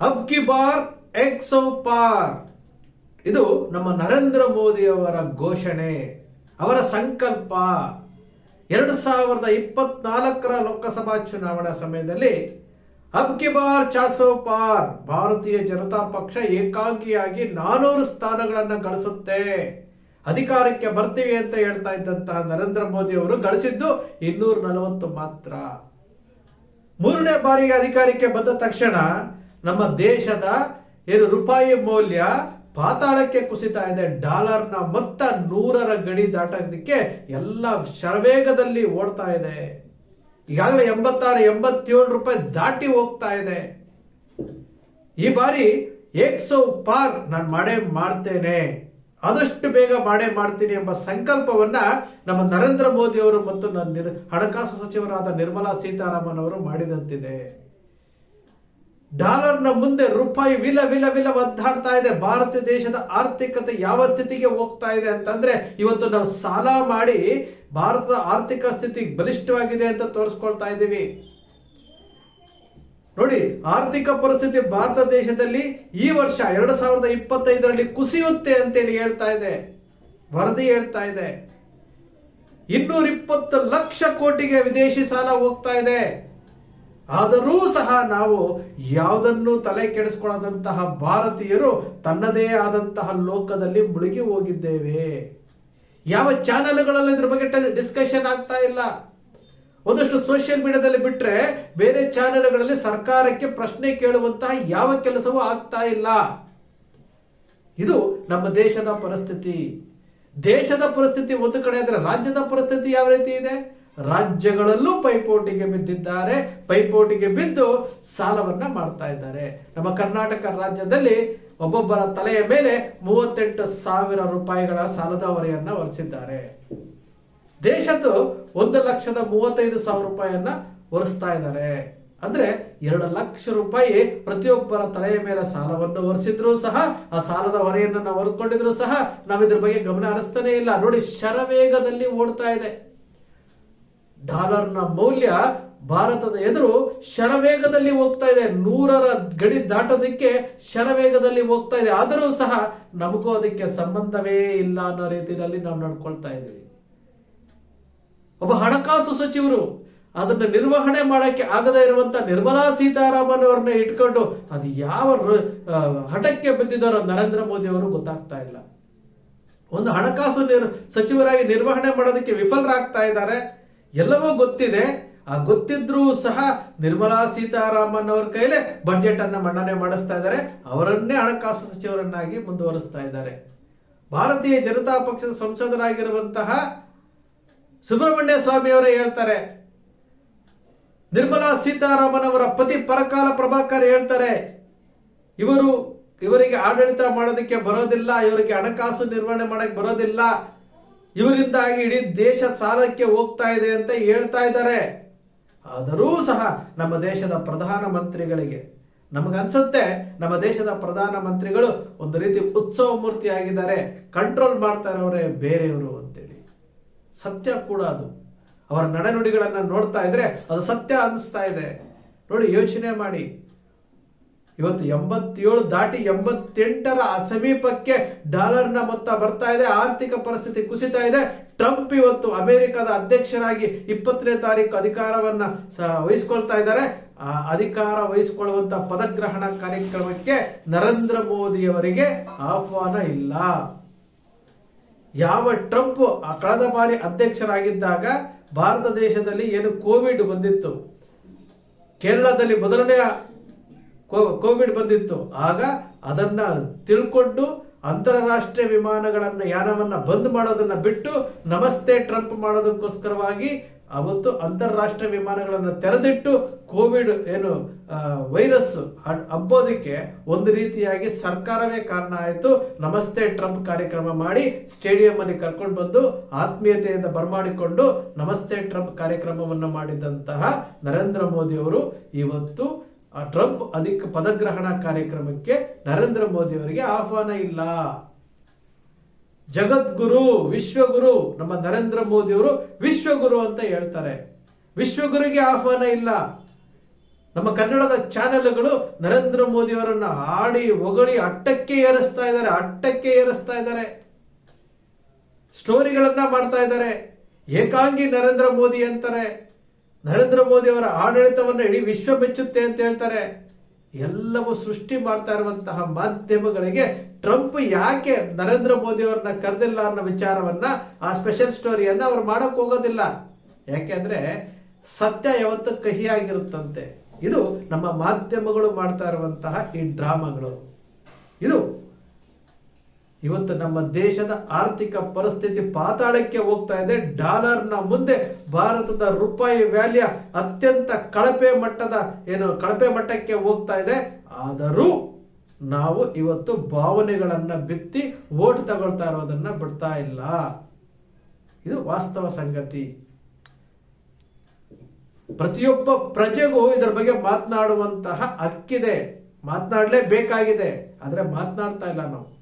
ಅಬ್ ಕಿ bar Exo ಪಾರ್ ಇದು ನಮ್ಮ ನರೇಂದ್ರ ಮೋದಿಯವರ ಘೋಷಣೆ, ಅವರ ಸಂಕಲ್ಪ. ಎರಡು ಸಾವಿರದ ಇಪ್ಪತ್ನಾಲ್ಕರ ಲೋಕಸಭಾ ಚುನಾವಣಾ ಸಮಯದಲ್ಲಿ ಅಬ್ಕಿ ಬಾರ್ ಚಾಸೋ ಪಾರ್ ಭಾರತೀಯ ಜನತಾ ಪಕ್ಷ ಏಕಾಂಗಿಯಾಗಿ ನಾನೂರು ಸ್ಥಾನಗಳನ್ನು ಗಳಿಸುತ್ತೆ. ಅಧಿಕಾರಕ್ಕೆ ಬರ್ತೀವಿ ಅಂತ ಹೇಳ್ತಾ ಇದ್ದಂತಹ ನರೇಂದ್ರ ಮೋದಿ ಅವರು ಗಳಿಸಿದ್ದು ಇನ್ನೂರ ನಲವತ್ತು ಮಾತ್ರ. ಮೂರನೇ ಬಾರಿಗೆ ಅಧಿಕಾರಕ್ಕೆ ಬಂದ ತಕ್ಷಣ ನಮ್ಮ ದೇಶದ ಏನು ರೂಪಾಯಿ ಮೌಲ್ಯ ಪಾತಾಳಕ್ಕೆ ಕುಸಿತಾ ಇದೆ, ಡಾಲರ್ನ ಮೊತ್ತ ನೂರರ ಗಡಿ ದಾಟೋದಕ್ಕೆ ಎಲ್ಲ ಶರವೇಗದಲ್ಲಿ ಓಡ್ತಾ ಇದೆ. ಈಗಾಗಲೇ ಎಂಬತ್ತಾರು, ಎಂಬತ್ತೇಳು ರೂಪಾಯಿ ದಾಟಿ ಹೋಗ್ತಾ ಇದೆ. ಈ ಬಾರಿ ಏಕ್ಸೋ ಪಾರ್ ನಾನು ಮಾಡೇ ಮಾಡ್ತೇನೆ. ಆದಷ್ಟು ಬೇಗ ಮಾಡೇ ಮಾಡ್ತೀನಿ ಎಂಬ ಸಂಕಲ್ಪವನ್ನ ನಮ್ಮ ನರೇಂದ್ರ ಮೋದಿ ಅವರು ಮತ್ತು ಹಣಕಾಸು ಸಚಿವರಾದ ನಿರ್ಮಲಾ ಸೀತಾರಾಮನ್ ಅವರು ಮಾಡಿದಂತಿದೆ. ಡಾಲರ್ನ ಮುಂದೆ ರೂಪಾಯಿ ವಿಲ ವಿಲ ವಿಲ ಒದ್ದಾಡ್ತಾ ಇದೆ. ಭಾರತ ದೇಶದ ಆರ್ಥಿಕತೆ ಯಾವ ಸ್ಥಿತಿಗೆ ಹೋಗ್ತಾ ಇದೆ ಅಂತಂದ್ರೆ ಇವತ್ತು ನಾವು ಸಾಲ ಮಾಡಿ ಭಾರತದ ಆರ್ಥಿಕ ಸ್ಥಿತಿ ಬಲಿಷ್ಠವಾಗಿದೆ ಅಂತ ತೋರಿಸ್ಕೊಳ್ತಾ ಇದ್ದೀವಿ. ನೋಡಿ, ಆರ್ಥಿಕ ಪರಿಸ್ಥಿತಿ ಭಾರತ ದೇಶದಲ್ಲಿ ಈ ವರ್ಷ ಎರಡು ಸಾವಿರದ ಇಪ್ಪತ್ತೈದರಲ್ಲಿ ಕುಸಿಯುತ್ತೆ ಅಂತೇಳಿ ಹೇಳ್ತಾ ಇದೆ. ವರದಿ ಹೇಳ್ತಾ ಇದೆ. ಇನ್ನೂರ ಇಪ್ಪತ್ತು ಲಕ್ಷ ಕೋಟಿಗೆ ವಿದೇಶಿ ಸಾಲ ಹೋಗ್ತಾ ಇದೆ. ಆದರೂ ಸಹ ನಾವು ಯಾವುದನ್ನು ತಲೆ ಕೆಡಿಸ್ಕೊಳ್ಳದಂತಹ ಭಾರತೀಯರು ತನ್ನದೇ ಆದಂತಹ ಲೋಕದಲ್ಲಿ ಮುಳುಗಿ ಹೋಗಿದ್ದೇವೆ. ಯಾವ ಚಾನೆಲ್ಗಳಲ್ಲಿ ಇದ್ರ ಬಗ್ಗೆ ಡಿಸ್ಕಷನ್ ಆಗ್ತಾ ಇಲ್ಲ. ಒಂದಷ್ಟು ಸೋಷಿಯಲ್ ಮೀಡಿಯಾದಲ್ಲಿ ಬಿಟ್ರೆ ಬೇರೆ ಚಾನೆಲ್ಗಳಲ್ಲಿ ಸರ್ಕಾರಕ್ಕೆ ಪ್ರಶ್ನೆ ಕೇಳುವಂತಹ ಯಾವ ಕೆಲಸವೂ ಆಗ್ತಾ ಇಲ್ಲ. ಇದು ನಮ್ಮ ದೇಶದ ಪರಿಸ್ಥಿತಿ. ದೇಶದ ಪರಿಸ್ಥಿತಿ ಒಂದು ಕಡೆ ಆದರೆ ರಾಜ್ಯದ ಪರಿಸ್ಥಿತಿ ಯಾವ ರೀತಿ ಇದೆ? ರಾಜ್ಯಗಳಲ್ಲೂ ಪೈಪೋಟಿಗೆ ಬಿದ್ದಿದ್ದಾರೆ. ಪೈಪೋಟಿಗೆ ಬಿದ್ದು ಸಾಲವನ್ನ ಮಾಡ್ತಾ ಇದ್ದಾರೆ. ನಮ್ಮ ಕರ್ನಾಟಕ ರಾಜ್ಯದಲ್ಲಿ ಒಬ್ಬೊಬ್ಬರ ತಲೆಯ ಮೇಲೆ ಮೂವತ್ತೆಂಟು ಸಾವಿರ ರೂಪಾಯಿಗಳ ಸಾಲದ ಹೊರೆಯನ್ನ ಹೊರಿಸಿದ್ದಾರೆ. ದೇಶದ್ದು ಒಂದು ಲಕ್ಷದ ಮೂವತ್ತೈದು ಸಾವಿರ ರೂಪಾಯಿಯನ್ನ ಹೊರಿಸ್ತಾ ಇದ್ದಾರೆ. ಅಂದ್ರೆ ಎರಡು ಲಕ್ಷ ರೂಪಾಯಿ ಪ್ರತಿಯೊಬ್ಬರ ತಲೆಯ ಮೇಲೆ ಸಾಲವನ್ನು ಹೊರಿಸಿದ್ರು ಸಹ, ಆ ಸಾಲದ ಹೊರೆಯನ್ನು ನಾವು ಹೊರಕೊಂಡಿದ್ರು ಸಹ ನಾವು ಇದ್ರ ಬಗ್ಗೆ ಗಮನ ಹರಿಸ್ತಾನೆ ಇಲ್ಲ. ನೋಡಿ, ಶರವೇಗದಲ್ಲಿ ಓಡ್ತಾ ಇದೆ. ಡಾಲರ್ನ ಮೌಲ್ಯ ಭಾರತದ ಎದುರು ಶರವೇಗದಲ್ಲಿ ಹೋಗ್ತಾ ಇದೆ. ನೂರರ ಗಡಿ ದಾಟೋದಕ್ಕೆ ಶರವೇಗದಲ್ಲಿ ಹೋಗ್ತಾ ಇದೆ. ಆದರೂ ಸಹ ನಮಗೂ ಅದಕ್ಕೆ ಸಂಬಂಧವೇ ಇಲ್ಲ ಅನ್ನೋ ರೀತಿಯಲ್ಲಿ ನಾವು ನಡ್ಕೊಳ್ತಾ ಇದ್ದೀವಿ. ಒಬ್ಬ ಹಣಕಾಸು ಸಚಿವರು ಅದನ್ನ ನಿರ್ವಹಣೆ ಮಾಡಕ್ಕೆ ಆಗದೇ ಇರುವಂತ ನಿರ್ಮಲಾ ಸೀತಾರಾಮನ್ ಅವ್ರನ್ನ ಇಟ್ಕೊಂಡು ಅದು ಯಾವ ಹಠಕ್ಕೆ ಬಿದ್ದಿದ್ದಾರೋ ನರೇಂದ್ರ ಮೋದಿ ಅವರು ಗೊತ್ತಾಗ್ತಾ ಇಲ್ಲ. ಒಂದು ಹಣಕಾಸು ನಿರ್, ಸಚಿವರಾಗಿ ನಿರ್ವಹಣೆ ಮಾಡೋದಕ್ಕೆ ವಿಫಲರಾಗ್ತಾ ಇದ್ದಾರೆ. ಎಲ್ಲವೂ ಗೊತ್ತಿದೆ. ಆ ಗೊತ್ತಿದ್ರೂ ಸಹ ನಿರ್ಮಲಾ ಸೀತಾರಾಮನ್ ಅವ್ರ ಕೈಲೇ ಬಜೆಟ್ ಅನ್ನ ಮಂಡನೆ ಮಾಡಿಸ್ತಾ ಇದ್ದಾರೆ. ಅವರನ್ನೇ ಹಣಕಾಸು ಸಚಿವರನ್ನಾಗಿ ಮುಂದುವರಿಸ್ತಾ ಇದ್ದಾರೆ. ಭಾರತೀಯ ಜನತಾ ಪಕ್ಷದ ಸಂಸದರಾಗಿರುವಂತಹ ಸುಬ್ರಹ್ಮಣ್ಯ ಸ್ವಾಮಿ ಅವರೇ ಹೇಳ್ತಾರೆ. ನಿರ್ಮಲಾ ಸೀತಾರಾಮನ್ ಅವರ ಪತಿ ಪರಕಾಲ ಪ್ರಭಾಕರ್ ಹೇಳ್ತಾರೆ. ಇವರು, ಇವರಿಗೆ ಆಡಳಿತ ಮಾಡೋದಕ್ಕೆ ಬರೋದಿಲ್ಲ, ಇವರಿಗೆ ಹಣಕಾಸು ನಿರ್ವಹಣೆ ಮಾಡಕ್ಕೆ ಬರೋದಿಲ್ಲ. ಇವರಿಂದಾಗಿ ಇಡೀ ದೇಶ ಸಾಲಕ್ಕೆ ಹೋಗ್ತಾ ಇದೆ ಅಂತ ಹೇಳ್ತಾ ಇದ್ದಾರೆ. ಆದರೂ ಸಹ ನಮ್ಮ ದೇಶದ ಪ್ರಧಾನ ಮಂತ್ರಿಗಳಿಗೆ ನಮಗನ್ಸುತ್ತೆ ನಮ್ಮ ದೇಶದ ಪ್ರಧಾನ ಮಂತ್ರಿಗಳು ಒಂದು ರೀತಿ ಉತ್ಸವ ಮೂರ್ತಿ ಆಗಿದ್ದಾರೆ ಕಂಟ್ರೋಲ್ ಮಾಡ್ತಾ ಇರೋರೇ ಬೇರೆಯವರು ಅಂತೇಳಿ. ಸತ್ಯ ಕೂಡ ಅದು. ಅವರ ನಡೆನುಡಿಗಳನ್ನು ನೋಡ್ತಾ ಇದ್ರೆ ಅದು ಸತ್ಯ ಅನಿಸ್ತಾ ಇದೆ. ನೋಡಿ ಯೋಚನೆ ಮಾಡಿ. ಇವತ್ತು ಎಂಬತ್ತೇಳು ದಾಟಿ ಎಂಬತ್ತೆಂಟರ ಸಮೀಪಕ್ಕೆ ಡಾಲರ್ನ ಮೊತ್ತ ಬರ್ತಾ ಇದೆ. ಆರ್ಥಿಕ ಪರಿಸ್ಥಿತಿ ಕುಸಿತಾ ಇದೆ. ಟ್ರಂಪ್ ಇವತ್ತು ಅಮೆರಿಕದ ಅಧ್ಯಕ್ಷರಾಗಿ ಇಪ್ಪತ್ತನೇ ತಾರೀಕು ಅಧಿಕಾರವನ್ನ ವಹಿಸ್ಕೊಳ್ತಾ ಇದ್ದಾರೆ. ಆ ಅಧಿಕಾರ ವಹಿಸಿಕೊಳ್ಳುವಂತ ಪದಗ್ರಹಣ ಕಾರ್ಯಕ್ರಮಕ್ಕೆ ನರೇಂದ್ರ ಮೋದಿಯವರಿಗೆ ಆಹ್ವಾನ ಇಲ್ಲ. ಯಾವ ಟ್ರಂಪ್ ಕಳೆದ ಬಾರಿ ಅಧ್ಯಕ್ಷರಾಗಿದ್ದಾಗ ಭಾರತ ದೇಶದಲ್ಲಿ ಏನು ಕೋವಿಡ್ ಬಂದಿತ್ತು? ಕೇರಳದಲ್ಲಿ ಮೊದಲನೆಯ ಕೋವಿಡ್ ಬಂದಿತ್ತು. ಆಗ ಅದನ್ನ ತಿಳ್ಕೊಂಡು ಅಂತಾರಾಷ್ಟ್ರೀಯ ವಿಮಾನಗಳನ್ನು, ಯಾನವನ್ನ ಬಂದ್ ಮಾಡೋದನ್ನ ಬಿಟ್ಟು ನಮಸ್ತೆ ಟ್ರಂಪ್ ಮಾಡೋದಕ್ಕೋಸ್ಕರವಾಗಿ ಅವತ್ತು ಅಂತಾರಾಷ್ಟ್ರೀಯ ವಿಮಾನಗಳನ್ನು ತೆರೆದಿಟ್ಟು ಕೋವಿಡ್ ಏನು ವೈರಸ್ ಹಬ್ಬೋದಕ್ಕೆ ಒಂದು ರೀತಿಯಾಗಿ ಸರ್ಕಾರವೇ ಕಾರಣ ಆಯಿತು. ನಮಸ್ತೆ ಟ್ರಂಪ್ ಕಾರ್ಯಕ್ರಮ ಮಾಡಿ ಸ್ಟೇಡಿಯಂ ಅಲ್ಲಿ ಕರ್ಕೊಂಡು ಬಂದು ಆತ್ಮೀಯತೆಯಿಂದ ಬರಮಾಡಿಕೊಂಡು ನಮಸ್ತೆ ಟ್ರಂಪ್ ಕಾರ್ಯಕ್ರಮವನ್ನು ಮಾಡಿದಂತಹ ನರೇಂದ್ರ ಮೋದಿ ಅವರು ಇವತ್ತು ಆ ಟ್ರಂಪ್ ಅಧಿಕ ಪದಗ್ರಹಣ ಕಾರ್ಯಕ್ರಮಕ್ಕೆ ನರೇಂದ್ರ ಮೋದಿ ಅವರಿಗೆ ಆಹ್ವಾನ ಇಲ್ಲ. ಜಗದ್ಗುರು, ವಿಶ್ವಗುರು, ನಮ್ಮ ನರೇಂದ್ರ ಮೋದಿ ಅವರು ವಿಶ್ವಗುರು ಅಂತ ಹೇಳ್ತಾರೆ. ವಿಶ್ವಗುರಿಗೆ ಆಹ್ವಾನ ಇಲ್ಲ. ನಮ್ಮ ಕನ್ನಡದ ಚಾನೆಲ್ಗಳು ನರೇಂದ್ರ ಮೋದಿಯವರನ್ನು ಆಡಿ, ಹೊಗಳಿ, ಅಟ್ಟಕ್ಕೆ ಏರಿಸ್ತಾ ಇದ್ದಾರೆ, ಅಟ್ಟಕ್ಕೆ ಏರಿಸ್ತಾ ಇದ್ದಾರೆ. ಸ್ಟೋರಿಗಳನ್ನ ಮಾಡ್ತಾ ಇದ್ದಾರೆ. ಏಕಾಂಗಿ ನರೇಂದ್ರ ಮೋದಿ ಅಂತಾರೆ. ನರೇಂದ್ರ ಮೋದಿ ಅವರ ಆಡಳಿತವನ್ನು ಇಡೀ ವಿಶ್ವ ಮೆಚ್ಚುತ್ತೆ ಅಂತ ಹೇಳ್ತಾರೆ. ಎಲ್ಲವೂ ಸೃಷ್ಟಿ ಮಾಡ್ತಾ ಇರುವಂತಹ ಮಾಧ್ಯಮಗಳಿಗೆ ಟ್ರಂಪ್ ಯಾಕೆ ನರೇಂದ್ರ ಮೋದಿ ಅವರನ್ನ ಕರೆದಿಲ್ಲ ಅನ್ನೋ ವಿಚಾರವನ್ನ, ಆ ಸ್ಪೆಷಲ್ ಸ್ಟೋರಿಯನ್ನ ಅವ್ರು ಮಾಡಕ್ ಹೋಗೋದಿಲ್ಲ. ಯಾಕೆಂದ್ರೆ ಸತ್ಯ ಯಾವತ್ತೂ ಕಹಿಯಾಗಿರುತ್ತಂತೆ. ಇದು ನಮ್ಮ ಮಾಧ್ಯಮಗಳು ಮಾಡ್ತಾ ಇರುವಂತಹ ಈ ಡ್ರಾಮಾಗಳು. ಇದು ಇವತ್ತು ನಮ್ಮ ದೇಶದ ಆರ್ಥಿಕ ಪರಿಸ್ಥಿತಿ ಪಾತಾಳಕ್ಕೆ ಹೋಗ್ತಾ ಇದೆ. ಡಾಲರ್ನ ಮುಂದೆ ಭಾರತದ ರೂಪಾಯಿ ವ್ಯಾಲ್ಯ ಅತ್ಯಂತ ಕಳಪೆ ಮಟ್ಟದ ಏನು ಕಳಪೆ ಮಟ್ಟಕ್ಕೆ ಹೋಗ್ತಾ ಇದೆ. ಆದರೂ ನಾವು ಇವತ್ತು ಭಾವನೆಗಳನ್ನ ಬಿತ್ತಿ ಓಟ್ ತಗೊಳ್ತಾ ಇರೋದನ್ನ ಬಿಡ್ತಾ ಇಲ್ಲ. ಇದು ವಾಸ್ತವ ಸಂಗತಿ. ಪ್ರತಿಯೊಬ್ಬ ಪ್ರಜೆಗೂ ಇದರ ಬಗ್ಗೆ ಮಾತನಾಡುವಂತಹ ಹಕ್ಕಿದೆ. ಮಾತನಾಡಲೇಬೇಕಾಗಿದೆ. ಆದರೆ ಮಾತನಾಡ್ತಾ ಇಲ್ಲ ನಾವು.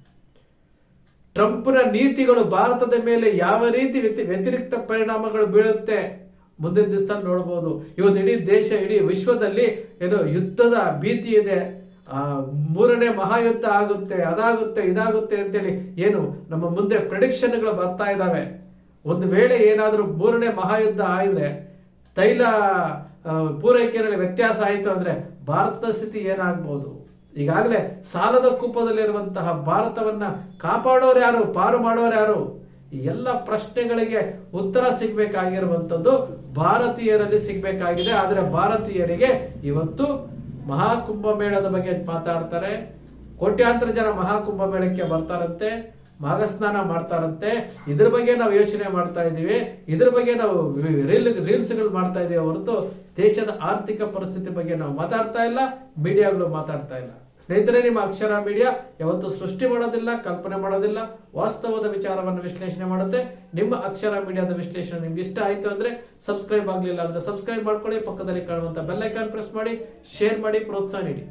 ಟ್ರಂಪ್ನ ನೀತಿಗಳು ಭಾರತದ ಮೇಲೆ ಯಾವ ರೀತಿ ವ್ಯತಿ- ವ್ಯತಿರಿಕ್ತ ಪರಿಣಾಮಗಳು ಬೀಳುತ್ತೆ? ಮುಂದಿನ ದಿವಸದಲ್ಲಿ ನೋಡ್ಬೋದು. ಇವತ್ತು ಇಡೀ ದೇಶ, ಇಡೀ ವಿಶ್ವದಲ್ಲಿ ಏನು ಯುದ್ಧದ ಭೀತಿ ಇದೆ. ಮೂರನೇ ಮಹಾಯುದ್ಧ ಆಗುತ್ತೆ, ಅದಾಗುತ್ತೆ, ಇದಾಗುತ್ತೆ ಅಂತೇಳಿ ಏನು ನಮ್ಮ ಮುಂದೆ ಪ್ರಿಡಿಕ್ಷನ್ಗಳು ಬರ್ತಾ ಇದ್ದಾವೆ ಒಂದು ವೇಳೆ ಏನಾದರೂ ಮೂರನೇ ಮಹಾಯುದ್ಧ ಆಯಿದ್ರೆ ತೈಲ ಪೂರೈಕೆಯಲ್ಲಿ ವ್ಯತ್ಯಾಸ ಆಯಿತು ಅಂದ್ರೆ ಭಾರತದ ಸ್ಥಿತಿ ಏನಾಗ್ಬೋದು? ಈಗಾಗಲೇ ಸಾಲದ ಕೂಪದಲ್ಲಿರುವಂತಹ ಭಾರತವನ್ನ ಕಾಪಾಡೋರು ಯಾರು, ಪಾರು ಮಾಡೋರು ಯಾರು? ಈ ಎಲ್ಲ ಪ್ರಶ್ನೆಗಳಿಗೆ ಉತ್ತರ ಸಿಗಬೇಕಾಗಿರುವಂಥದ್ದು ಭಾರತೀಯರಲ್ಲಿ ಸಿಗಬೇಕಾಗಿದೆ. ಆದರೆ ಭಾರತೀಯರಿಗೆ ಇವತ್ತು ಮಹಾಕುಂಭ ಮೇಳದ ಬಗ್ಗೆ ಮಾತಾಡ್ತಾರೆ. ಕೋಟ್ಯಾಂತರ ಜನ ಮಹಾಕುಂಭ ಮೇಳಕ್ಕೆ ಬರ್ತಾರಂತೆ. ಮಾಘಸ್ನಾನ ಮಾಡ್ತಾರಂತೆ. ಇದ್ರ ಬಗ್ಗೆ ನಾವು ಯೋಚನೆ ಮಾಡ್ತಾ ಇದ್ದೀವಿ. ಇದ್ರ ಬಗ್ಗೆ ನಾವು ರೀಲ್, ರೀಲ್ಸ್ಗಳು ಮಾಡ್ತಾ ಇದೀವಿ ಹೊರತು ದೇಶದ ಆರ್ಥಿಕ ಪರಿಸ್ಥಿತಿ ಬಗ್ಗೆ ನಾವು ಮಾತಾಡ್ತಾ ಇಲ್ಲ, ಮೀಡಿಯಾಗಳು ಮಾತಾಡ್ತಾ ಇಲ್ಲ. ಸ್ನೇಹಿತರೆ, ನಿಮ್ಮ ಅಕ್ಷರ ಮೀಡಿಯಾ ಯಾವತ್ತು ಸೃಷ್ಟಿ ಮಾಡೋದಿಲ್ಲ, ಕಲ್ಪನೆ ಮಾಡೋದಿಲ್ಲ, ವಾಸ್ತವದ ವಿಚಾರವನ್ನು ವಿಶ್ಲೇಷಣೆ ಮಾಡುತ್ತೆ. ನಿಮ್ಮ ಅಕ್ಷರ ಮೀಡಿಯಾದ ವಿಶ್ಲೇಷಣೆ ನಿಮ್ಗೆ ಇಷ್ಟ ಆಯ್ತು ಅಂದ್ರೆ ಸಬ್ಸ್ಕ್ರೈಬ್ ಆಗಲಿಲ್ಲ ಅಂದ್ರೆ ಸಬ್ಸ್ಕ್ರೈಬ್ ಮಾಡ್ಕೊಳ್ಳಿ, ಪಕ್ಕದಲ್ಲಿ ಕಾಣುವಂತ ಬೆಲ್ಲೈಕಾನ್ ಪ್ರೆಸ್ ಮಾಡಿ, ಶೇರ್ ಮಾಡಿ, ಪ್ರೋತ್ಸಾಹ ನೀಡಿ.